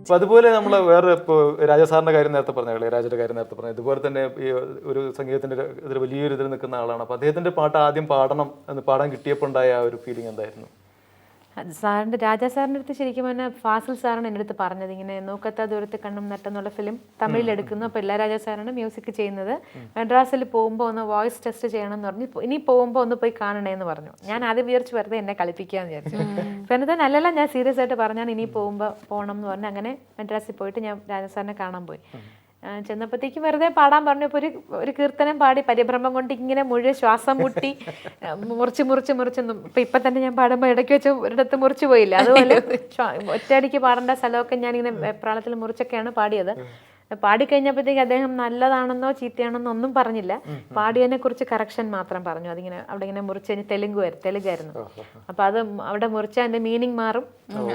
അപ്പൊ അതുപോലെ നമ്മൾ വേറെ ഇപ്പോൾ രാജസാറിന്റെ കാര്യം നേരത്തെ പറഞ്ഞ ഇളയരാജയുടെ കാര്യം നേരത്തെ പറഞ്ഞു ഇതുപോലെ തന്നെ ഈ ഒരു സംഗീതത്തിന്റെ ഒരു ഇതിൽ വലിയൊരു ഇതിൽ നിൽക്കുന്ന ആളാണ്. അപ്പൊ അദ്ദേഹത്തിന്റെ പാട്ട് ആദ്യം പാടണം എന്ന് പാടാൻ കിട്ടിയപ്പോൾ ഉണ്ടായ ആ ഒരു ഫീലിംഗ് എന്തായിരുന്നു? അത് സാറിന്റെ രാജാ സാറിന്റെ അടുത്ത് ശരിക്കും പറഞ്ഞാൽ ഫാസിൽ സാറാണ് എന്റെ അടുത്ത് പറഞ്ഞത്. ഇങ്ങനെ നോക്കത്ത ദൂരത്ത് കണ്ണും നട്ടെന്നുള്ള ഫിലിം തമിഴിൽ എടുക്കുന്നു. അപ്പോൾ എല്ലാ രാജാ സാറാണ് മ്യൂസിക് ചെയ്യുന്നത്. മദ്രാസിൽ പോകുമ്പോൾ ഒന്ന് വോയിസ് ടെസ്റ്റ് ചെയ്യണം എന്ന് പറഞ്ഞു ഇനി പോകുമ്പോൾ ഒന്ന് പോയി കാണണേ എന്ന് പറഞ്ഞു. ഞാൻ ആദ്യം വിചാരിച്ച് വെറുതെ എന്നെ കളിപ്പിക്കാന്ന് വിചാരിച്ചു. അപ്പോൾ എന്നിട്ട് നല്ലല്ല ഞാൻ സീരിയസ് ആയിട്ട് പറഞ്ഞാൽ ഇനി പോകുമ്പോൾ പോകണം എന്ന് പറഞ്ഞു അങ്ങനെ മദ്രാസിൽ പോയിട്ട് ഞാൻ രാജാ സാറിനെ കാണാൻ പോയി. ചെന്നപ്പോഴത്തേക്കും വെറുതെ പാടാൻ പറഞ്ഞപ്പോൾ ഒരു ഒരു കീർത്തനം പാടി പരിഭ്രമം കൊണ്ട് ഇങ്ങനെ മുഴുവൻ ശ്വാസം മുട്ടി മുറിച്ച് മുറിച്ച് മുറിച്ച് ഇപ്പം ഇപ്പം തന്നെ ഞാൻ പാടുമ്പോൾ ഇടയ്ക്ക് വെച്ച് ഒരിടത്ത് മുറിച്ച് പോയില്ല. അതുപോലെ ഒറ്റയടിക്ക് പാടേണ്ട സ്ഥലമൊക്കെ ഞാനിങ്ങനെ വെപ്രാളത്തിൽ മുറിച്ചൊക്കെയാണ് പാടിയത്. പാടിക്കഴിഞ്ഞപ്പോഴത്തേക്ക് അദ്ദേഹം നല്ലതാണെന്നോ ചീത്തയാണെന്നോ ഒന്നും പറഞ്ഞില്ല. പാടിയതിനെ കുറിച്ച് കറക്ഷൻ മാത്രം പറഞ്ഞു. അതിങ്ങനെ അവിടെ ഇങ്ങനെ മുറിച്ച് കഴിഞ്ഞ് തെലുങ്ക് തെലുങ്കായിരുന്നു അപ്പൊ അത് അവിടെ മുറിച്ച അതിന്റെ മീനിങ് മാറും.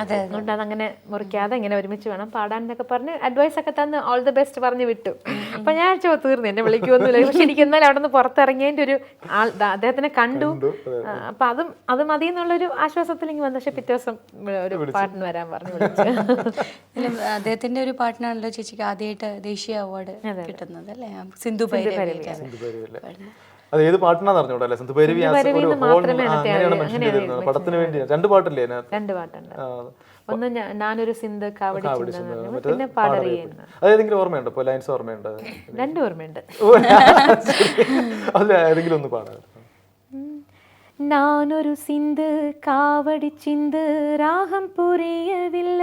അതുകൊണ്ട് അതങ്ങനെ മുറിക്കാതെ ഇങ്ങനെ ഒരുമിച്ച് വേണം പാടാൻ എന്നൊക്കെ പറഞ്ഞ് അഡ്വൈസ് ഒക്കെ തന്ന് ഓൾ ദി ബെസ്റ്റ് പറഞ്ഞ് വിട്ടു. അപ്പൊ ഞാൻ ചോ തീർന്നു എന്നെ വിളിക്കുമൊന്നുമില്ല പക്ഷെ എനിക്ക് എന്നാലും അവിടെ നിന്ന് പുറത്തിറങ്ങിയതിന്റെ ഒരു ആൾ അദ്ദേഹത്തിനെ കണ്ടു. അപ്പൊ അതും അത് മതി എന്നുള്ളൊരു ആശ്വാസത്തിൽ ഇങ്ങനെ വന്നു. പക്ഷെ പിറ്റേ ദിവസം ഒരു പാട്ടിന് വരാൻ പറഞ്ഞു അദ്ദേഹത്തിന്റെ ഒരു പാട്ടിനാണല്ലോ ചേച്ചിക്ക് ആദ്യമായിട്ട് ആദ്യമായിട്ട് ദേശീയ അവാർഡ് കിട്ടുന്നത് അല്ലേ സിന്ധു അത് ഏത് പാട്ടിനാന്ന് അറിഞ്ഞോട്ടെ സിന്ധു ഭൈരവി അങ്ങനെയാണ് മെൻഷൻ ചെയ്തിരുന്നത്. പടത്തിന് വേണ്ടി. രണ്ട് പാട്ടില്ലേ രണ്ട് പാട്ടുണ്ട്. ഒന്ന് ഞാനൊരു സിന്ധു കാവടി പിന്നെ അതേതെങ്കിലും ഓർമ്മയുണ്ടോ? ഇപ്പോൾ ലൈൻസ് ഓർമ്മയുണ്ട്? രണ്ട് ഓർമ്മയുണ്ട്. അതിൽ ഏതെങ്കിലും ഒന്ന് പാടാം ഞാനൊരു സിന്ധു കാവടി ചിന്ത് രാഗം പുരിയവില്ല.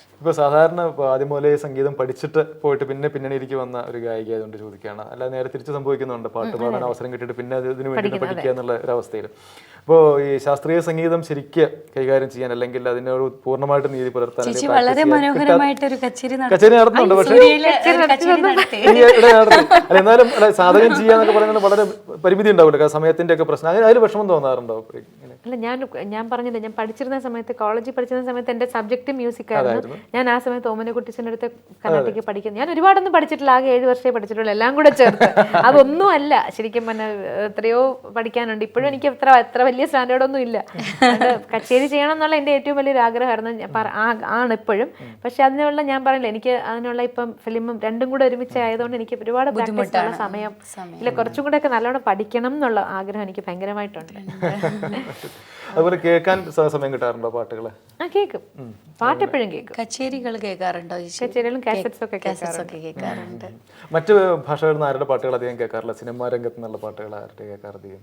ഇപ്പൊ സാധാരണ ഇപ്പൊ ആദ്യം മുതലേ സംഗീതം പഠിച്ചിട്ട് പോയിട്ട് പിന്നെ പിന്നണിയിലേക്ക് വന്ന ഒരു ഗായിക ആയതുകൊണ്ട് ചോദിക്കുകയാണ്. അല്ല നേരെ തിരിച്ച് സംഭവിക്കുന്നുണ്ട്. പാട്ട് പാടാൻ അവസരം കിട്ടിയിട്ട് പിന്നെ അതിന് വേണ്ടി പഠിക്കുക എന്നുള്ള ഒരു അവസ്ഥയിൽ. അപ്പോൾ ഈ ശാസ്ത്രീയ സംഗീതം ശരിക്ക് കൈകാര്യം ചെയ്യാൻ അല്ലെങ്കിൽ അതിനൊരു പൂർണമായിട്ട് നീതി പുലർത്താൻ വളരെ മനോഹരമായിട്ടൊരു മനോഹരമായിട്ട് ഒരു കച്ചേരി നടത്തി. കച്ചേരി നടത്തുന്നുണ്ട്. പക്ഷേ. അല്ല എന്നാലും സാധകം ചെയ്യാന്നൊക്കെ പറയുന്നത് വളരെ പരിമിതി ഉണ്ടാവില്ല. സമയത്തിന്റെ ഒക്കെ പ്രശ്നം. അതിന് അതിൽ വിഷമം തോന്നാറുണ്ടോ? അല്ല ഞാൻ ഞാൻ പറഞ്ഞില്ല ഞാൻ പഠിച്ചിരുന്ന സമയത്ത് കോളേജിൽ പഠിച്ചിരുന്ന സമയത്ത് എന്റെ സബ്ജക്റ്റ് മ്യൂസിക് ആയിരുന്നു. ഞാൻ ആ സമയത്ത് ഓമനക്കുട്ടിച്ചന്റെ അടുത്ത് കർണാട്ടിക്ക് പഠിക്കുന്നു. ഞാൻ ഒരുപാടൊന്നും പഠിച്ചിട്ടില്ല ആകെ ഏഴ് വർഷമേ പഠിച്ചിട്ടുള്ളൂ. എല്ലാം കൂടെ ചേർത്ത്. അതൊന്നും അല്ല ശരിക്കും പറഞ്ഞാൽ എത്രയോ പഠിക്കാനുണ്ട്. ഇപ്പോഴും എനിക്ക് എത്ര എത്ര വലിയ സ്റ്റാൻഡേർഡ് ഒന്നും ഇല്ല. കച്ചേരി ചെയ്യണം എന്നുള്ള എന്റെ ഏറ്റവും വലിയൊരു ആഗ്രഹമായിരുന്നു. ആണ് ഇപ്പോഴും. പക്ഷെ അതിനുള്ള ഞാൻ പറയില്ല എനിക്ക് അതിനുള്ള ഇപ്പം ഫിലിമും രണ്ടും കൂടെ ഒരുമിച്ച് ആയതുകൊണ്ട് എനിക്ക് ഒരുപാട് ബുദ്ധിമുട്ടാണ്. സമയം ഇല്ല കുറച്ചും കൂടെ ഒക്കെ നല്ലോണം പഠിക്കണം എന്നുള്ള ആഗ്രഹം എനിക്ക് ഭയങ്കരമായിട്ടുണ്ട്. അതുപോലെ കേൾക്കാൻ സമയം കിട്ടാറുണ്ടോ പാട്ടുകൾ? ആ കേൾക്കും. പാട്ട് എപ്പോഴും കേൾക്കും. കച്ചേരികൾ കേൾക്കാറുണ്ടോ കച്ചേരികളും കാസറ്റ്സ് ഒക്കെ ഒക്കെ കേൾക്കാറുണ്ട്. മറ്റു ഭാഷകളിൽ നിന്ന് ആരുടെ പാട്ടുകൾ അധികം കേൾക്കാറില്ല? സിനിമാ രംഗത്ത് നിന്നുള്ള പാട്ടുകൾ ആരുടെ കേൾക്കാറധികം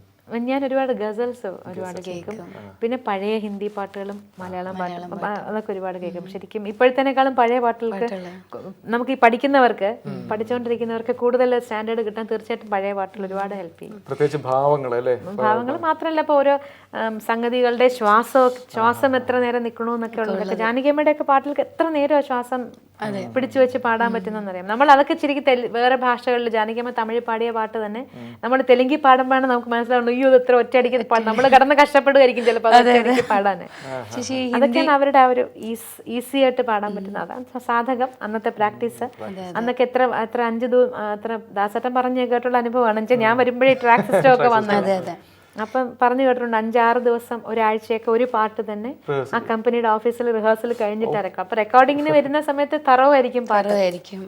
ഞാൻ ഒരുപാട് ഗസൽസ് ഒരുപാട് കേൾക്കും. പിന്നെ പഴയ ഹിന്ദി പാട്ടുകളും മലയാളം പാട്ടുകളും അതൊക്കെ ഒരുപാട് കേൾക്കും. ശരിക്കും ഇപ്പോഴത്തേനേക്കാളും പഴയ പാട്ടുകൾക്ക് നമുക്ക് ഈ പഠിക്കുന്നവർക്ക് പഠിച്ചുകൊണ്ടിരിക്കുന്നവർക്ക് കൂടുതൽ സ്റ്റാൻഡേർഡ് കിട്ടാൻ തീർച്ചയായിട്ടും പഴയ പാട്ടുകൾ ഒരുപാട് ഹെൽപ്പ് ചെയ്യും. പ്രത്യേകിച്ച് ഭാവങ്ങൾ അല്ലേ? ഭാവങ്ങൾ മാത്രമല്ല ഇപ്പോൾ ഓരോ സംഗതികളുടെ ശ്വാസം ശ്വാസം എത്ര നേരം നിൽക്കണു എന്നൊക്കെ ഉള്ളതൊക്കെ ജാനകിയമ്മയുടെ ഒക്കെ പാട്ടുകൾക്ക് എത്ര നേരം ശ്വാസം പിടിച്ചു വെച്ച് പാടാൻ പറ്റുന്നറിയാം നമ്മൾ അതൊക്കെ ശരിക്കും വേറെ ഭാഷകളിൽ ജാനകിയമ്മ തമിഴ് പാടിയ പാട്ട് തന്നെ നമ്മൾ തെലുങ്കിൽ പാടുമ്പോഴാണ് നമുക്ക് മനസ്സിലാവുന്നത് അയ്യോ ഇത് എത്ര ഒറ്റയടിക്ക് നമ്മൾ കടന്ന് കഷ്ടപ്പെടുകയായിരിക്കും ചിലപ്പോൾ ഒറ്റയടിക്ക് പാടാൻ അതൊക്കെയാണ് അവരുടെ ആ ഒരു ഈസി ആയിട്ട് പാടാൻ പറ്റുന്നത്. അതാണ് സാധകം അന്നത്തെ പ്രാക്ടീസ്. അന്നൊക്കെ എത്ര എത്ര അഞ്ച് ദൂ എത്ര ദാസട്ടം പറഞ്ഞു കേട്ടുള്ള അനുഭവമാണ്. ഞാൻ വരുമ്പോഴേ ട്രാക്ക് സിസ്റ്റം ഒക്കെ വന്നത് അപ്പം പറഞ്ഞു കേട്ടിട്ടുണ്ട് അഞ്ചാറ് ദിവസം ഒരാഴ്ചയൊക്കെ ഒരു പാട്ട് തന്നെ ആ കമ്പനിയുടെ ഓഫീസിൽ റിഹേഴ്സൽ കഴിഞ്ഞിട്ട് ഇറക്കും അപ്പൊ റെക്കോർഡിങ്ങിന് വരുന്ന സമയത്ത് തറവായിരിക്കും പാട്ട്. ആയിരിക്കും